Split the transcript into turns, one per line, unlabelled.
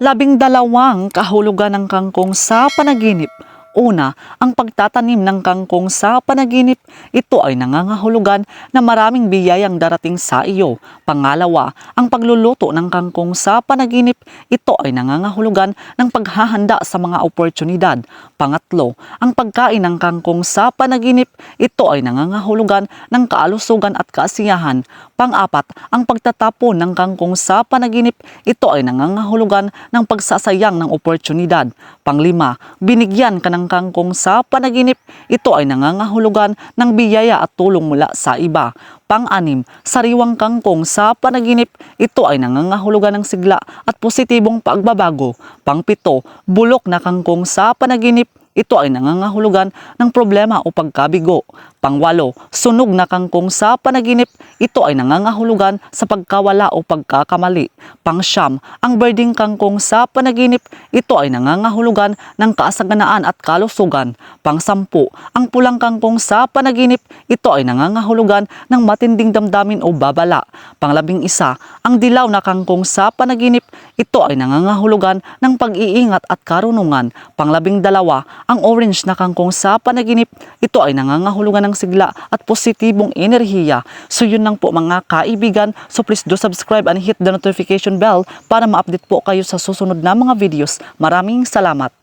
labing dalawang kahulugan ng kangkong sa panaginip. Una, ang pagtatanim ng kangkong sa panaginip, ito ay nangangahulugan na maraming biyayang darating sa iyo. Pangalawa, ang pagluluto ng kangkong sa panaginip, ito ay nangangahulugan ng paghahanda sa mga oportunidad. Pangatlo, ang pagkain ng kangkong sa panaginip, ito ay nangangahulugan ng kaalusugan at kasiyahan. Pang-apat, ang pagtatapon ng kangkong sa panaginip, ito ay nangangahulugan ng pagsasayang ng oportunidad. Panglima, binigyan ka ng kangkong sa panaginip, ito ay nangangahulugan ng biyaya at tulong mula sa iba. Pang-anim, sariwang kangkong sa panaginip, ito ay nangangahulugan ng sigla at positibong pagbabago. Pang-pito, bulok na kangkong sa panaginip, ito ay nangangahulugan ng problema o pagkabigo. Pangwalo, sunog na kangkong sa panaginip, ito ay nangangahulugan sa pagkawala o pagkakamali. Pangsyam, ang birding kangkong sa panaginip, ito ay nangangahulugan ng kasaganaan at kalusugan. Pangsampu, ang pulang kangkong sa panaginip, ito ay nangangahulugan ng matinding damdamin o babala. Panglabing isa, ang dilaw na kangkong sa panaginip, ito ay nangangahulugan ng pag-iingat at karunungan. Panglabing dalawa, ang orange na kangkong sa panaginip, ito ay nangangahulugan ng sigla at positibong enerhiya. So yun lang po mga kaibigan. So please do subscribe and hit the notification bell para ma-update po kayo sa susunod na mga videos. Maraming salamat.